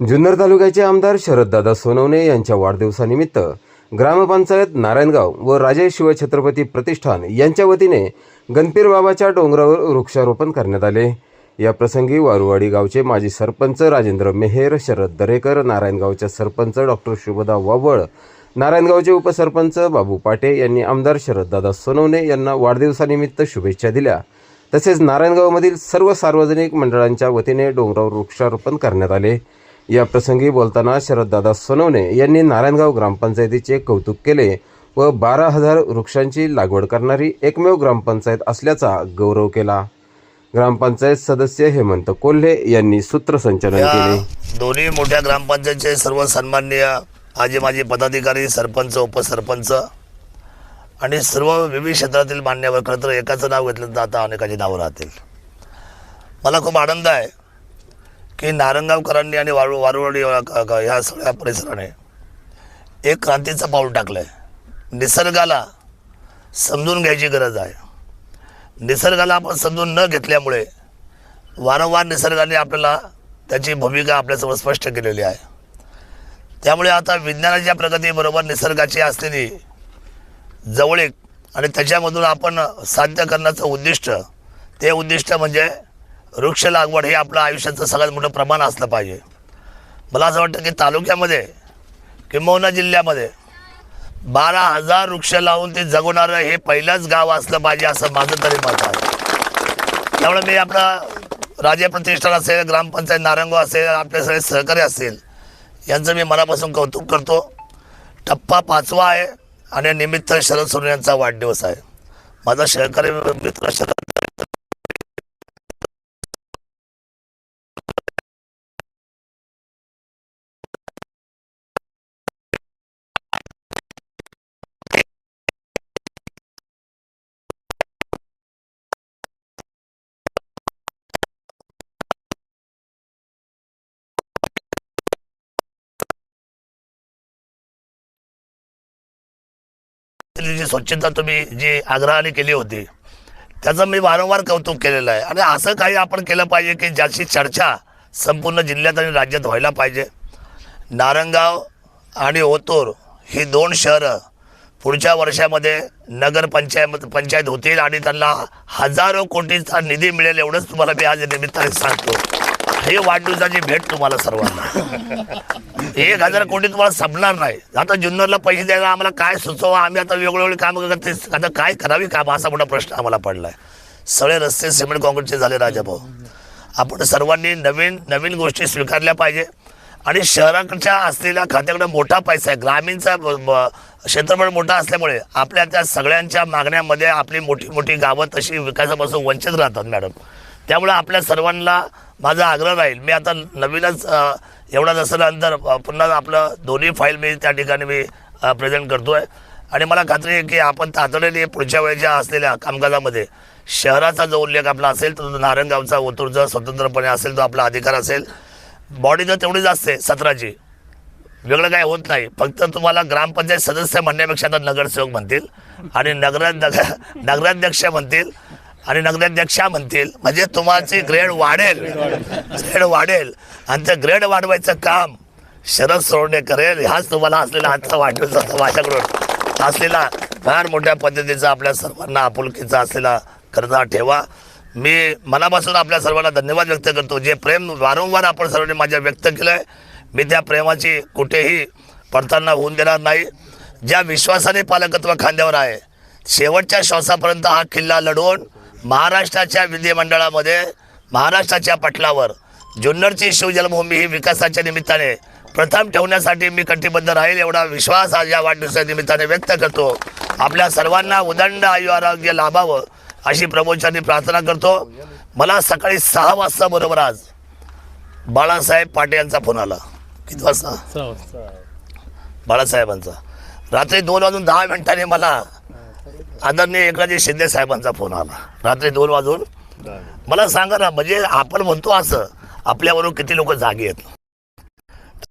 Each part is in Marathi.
जुन्नर तालुक्याचे आमदार शरददादा सोनवणे यांच्या वाढदिवसानिमित्त ग्रामपंचायत नारायणगाव व राजे शिवछत्रपती प्रतिष्ठान यांच्या वतीने गणपीर बाबाच्या डोंगरावर वृक्षारोपण करण्यात आले. या प्रसंगी वारुवाडी गावचे माजी सरपंच राजेंद्र मेहेर शरद दरेकर नारायणगावच्या सरपंच डॉक्टर शुभदा वावळ नारायणगावचे उपसरपंच बाबू पाटे यांनी आमदार शरददादा सोनवणे यांना वाढदिवसानिमित्त शुभेच्छा दिल्या. तसेच नारायणगावमधील सर्व सार्वजनिक मंडळांच्या वतीने डोंगरावर वृक्षारोपण करण्यात आले. या प्रसंगी बोलताना शरददादा सोनवणे यांनी नारायणगाव ग्रामपंचायतीचे कौतुक केले व बारा हजार वृक्षांची लागवड करणारी एकमेव ग्रामपंचायत असल्याचा गौरव केला. ग्रामपंचायत सदस्य हेमंत कोल्हे यांनी सूत्रसंचालन केले. दोन्ही मोठ्या ग्रामपंचायतचे सर्व सन्माननीय आजी माजी पदाधिकारी सरपंच उपसरपंच आणि सर्व विविध क्षेत्रातील मान्यवर खरं तर एकाचं नाव घेतलं तर आता अनेकाची नावं राहतील. मला खूप आनंद आहे. की नारंगावकरांनी आणि वारू वारुवाडी ह्या सगळ्या परिसराने एक क्रांतीचं पाऊल टाकलं आहे निसर्गाला समजून घ्यायची गरज आहे. निसर्गाला आपण समजून न घेतल्यामुळे वारंवार निसर्गाने आपल्याला त्याची भूमिका आपल्यासमोर स्पष्ट केलेली आहे. त्यामुळे आता विज्ञानाच्या प्रगतीबरोबर निसर्गाची असलेली जवळीक आणि त्याच्यामधून आपण साध्य करण्याचं उद्दिष्ट ते उद्दिष्ट म्हणजे वृक्ष लागवड हे आपलं आयुष्याचं सगळ्यात मोठं प्रमाण असलं पाहिजे. मला असं वाटतं की तालुक्यामध्ये किंबहुना जिल्ह्यामध्ये बारा हजार वृक्ष लावून ते जगवणारं हे पहिलंच गाव असलं पाहिजे असं माझं तरी मत आहे. त्यामुळे मी आपला राज्य प्रतिष्ठान असेल ग्रामपंचायत नारंगो असेल आपले सगळे सहकारी असतील यांचं मी मनापासून कौतुक करतो. टप्पा पाचवा आहे आणि निमित्त शरद सोनवणे यांचा वाढदिवस आहे. माझा सहकारी मित्र शरद जी स्वच्छता तुम्ही जी आग्रहाने केली होती त्याचं मी वारंवार कौतुक केलेलं आहे. आणि असं काही आपण केलं पाहिजे की ज्याची चर्चा संपूर्ण जिल्ह्यात आणि राज्यात व्हायला पाहिजे. नारंगाव आणि ओतूर ही दोन शहरं पुढच्या वर्षामध्ये नगरपंचायत पंचायत होतील आणि त्यांना हजारो कोटीचा निधी मिळेल एवढंच तुम्हाला मी आज निमित्ताने सांगतो. हे वाढदिवसाची भेट तुम्हाला सर्वांना. एक हजार कोटी तुम्हाला संपणार नाही. आता जुन्नरला पैसे द्यायला आम्हाला काय सुचवा? आम्ही आता वेगवेगळे काम करते आता काय करावी काम? असा मोठा प्रश्न आम्हाला पडलाय. सगळे रस्ते सिमेंट कॉन्क्रीटचे झाले राजाभाऊ आपण सर्वांनी नवीन नवीन गोष्टी स्वीकारल्या पाहिजे. आणि शहराकडच्या असलेल्या खात्याकडे मोठा पैसा आहे. ग्रामीणचा क्षेत्रफळ मोठा असल्यामुळे आपल्या त्या सगळ्यांच्या मागण्यामध्ये आपली मोठी मोठी गावं तशी विकासापासून वंचित राहतात मॅडम. त्यामुळे आपल्या सर्वांना माझा आग्रह राहील मी आता नवीनच एवढा दसऱ्यानंतर पुन्हा आपलं दोन्ही फाईल मी त्या ठिकाणी मी प्रेझेंट करतो आहे आणि मला खात्री आहे की आपण तातडीने पुढच्या वेळेच्या असलेल्या कामकाजामध्ये शहराचा जो उल्लेख आपला असेल तर तो नारायणगावचा ओतूरचा स्वतंत्रपणे असेल तो आपला अधिकार असेल. बॉडी तर तेवढीच असते सतराची. वेगळं काय होत नाही. फक्त तुम्हाला ग्रामपंचायत सदस्य म्हणण्यापेक्षा आता नगरसेवक म्हणतील आणि नगराध्यक्ष नगराध्यक्ष म्हणतील. आणि नगराध्यक्षा म्हणतील म्हणजे तुम्हाची ग्रेड वाढेल. ग्रेड वाढेल. आणि ते ग्रेड वाढवायचं काम शरद सोडणे करेल. ह्याच तुम्हाला असलेला आजचा वाढदिवसाचा माझ्याकडून. असलेला फार मोठ्या पद्धतीचा आपल्या सर्वांना आपुलकीचा असलेला कर्जा ठेवा. मी मनापासून आपल्या सर्वांना धन्यवाद व्यक्त करतो. जे प्रेम वारंवार आपण सर्वांनी माझ्या व्यक्त केलं आहे मी त्या प्रेमाची कुठेही पडताना होऊन देणार नाही. ज्या विश्वासाने पालकत्व खांद्यावर आहे शेवटच्या श्वासापर्यंत हा किल्ला लढवून महाराष्ट्राच्या विधिमंडळामध्ये महाराष्ट्राच्या पटलावर जुन्नरची शिवजन्मभूमी ही विकासाच्या निमित्ताने प्रथम ठेवण्यासाठी मी कटिबद्ध राहील एवढा विश्वास आज या वाढदिवसाच्या निमित्ताने व्यक्त करतो. आपल्या सर्वांना उदंड आयु आरोग्य लाभावं अशी प्रभूंच्यानी प्रार्थना करतो. मला सकाळी सहा वाजता बरोबर आज बाळासाहेब पाटे यांचा फोन आला. किती वाजता. बाळासाहेबांचा. रात्री दोन वाजून दहा मिनिटांनी मला आदरणीय एकाजी शिंदे साहेबांचा फोन आला. रात्री दोन वाजून. मला सांगा ना म्हणजे आपण म्हणतो असं आपल्याबरोबर किती लोक जागे आहेत?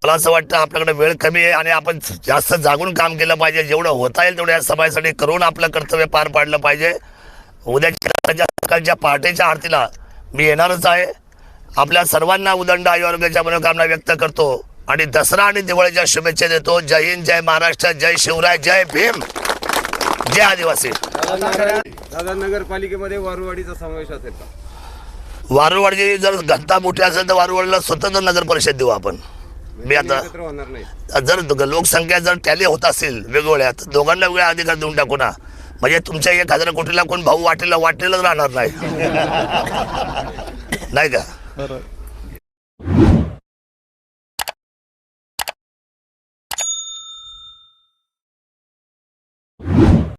मला असं वाटतं आपल्याकडे वेळ कमी आहे आणि आपण जास्त जागून काम केलं पाहिजे. जेवढं होता येईल तेवढं या समाजासाठी करून आपलं कर्तव्य पार पाडलं पाहिजे. उद्याच्या सकाळच्या पहाटेच्या आरतीला मी येणारच आहे. आपल्या सर्वांना उदंड आयुर्वेदाच्या मनोकामना व्यक्त करतो. आणि दसरा आणि दिवाळीच्या शुभेच्छा देतो. जय हिंद जय महाराष्ट्र जय शिवराय जय भीम. जय आदिवासी. दादा नगरपालिकेमध्ये वारुवाडीचा समावेश असेल का? वारुवाडची जर घनता मोठी असेल तर वारुवाडीला स्वतंत्र नगर परिषद देऊ आपण. मी आता एकत्र होणार नाही. जर लोकसंख्या जर टॅली होत असेल वेगवेगळ्या तर दोघांना वेगळा अधिकार देऊन टाकू ना. म्हणजे तुमच्या एक हजार कोटीला कोण भाऊ वाटेला वाटेलच राहणार नाही. नाही का? बरोबर.